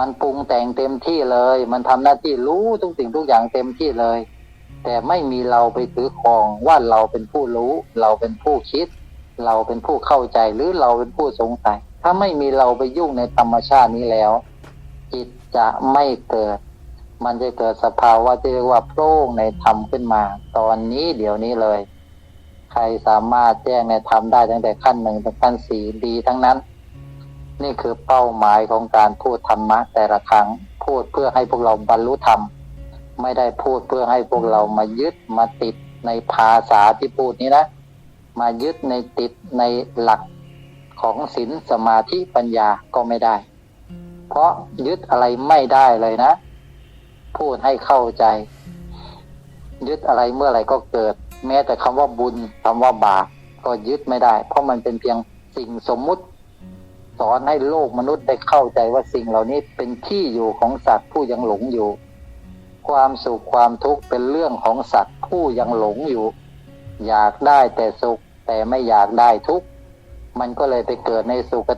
มันปรุงแต่งเต็มที่เลย มันทำหน้าที่รู้ทุกสิ่งทุกอย่างเต็มที่เลย แต่ไม่มีเราไปถือครองว่าเราเป็นผู้รู้ เราเป็นผู้คิด เราเป็นผู้เข้าใจหรือเราเป็นผู้สงสัย ถ้าไม่มีเราไปยุ่งในธรรมชาตินี้แล้ว จิตจะไม่เกิด มันจะเกิดสภาวะที่เรียกว่าโพร่งในธรรมขึ้นมา ตอนนี้เดี๋ยวนี้เลย ใครสามารถแจ้งในธรรมได้ตั้งแต่ขั้นหนึ่งถึงขั้นสี่ดีทั้งนั้น นี่คือเป้าหมายของการพูดธรรมะแต่ละครั้ง พูดเพื่อให้พวกเราบรรลุธรรม ไม่ได้พูดเพื่อให้พวกเรามายึดมาติดในภาษาที่พูดนี้นะ มายึดในติดในหลักของศีลสมาธิปัญญาก็ไม่ได้ เพราะยึดอะไรไม่ได้เลยนะ พูดให้เข้าใจ ยึดอะไรเมื่อไรก็เกิด แม้แต่คำว่าบุญคำว่าบาปก็ยึดไม่ได้ เพราะมันเป็นเพียงสิ่งสมมุติ สอนให้โลกมนุษย์ได้เข้าใจว่าสิ่งเหล่านี้เป็นที่อยู่ของสัตว์ผู้ยังหลงอยู่ ความสุขความทุกข์เป็นเรื่องของสัตว์ผู้ยังหลงอยู่ อยากได้แต่สุขแต่ไม่อยากได้ทุกข์มันก็เลยไปเกิดในสุคติ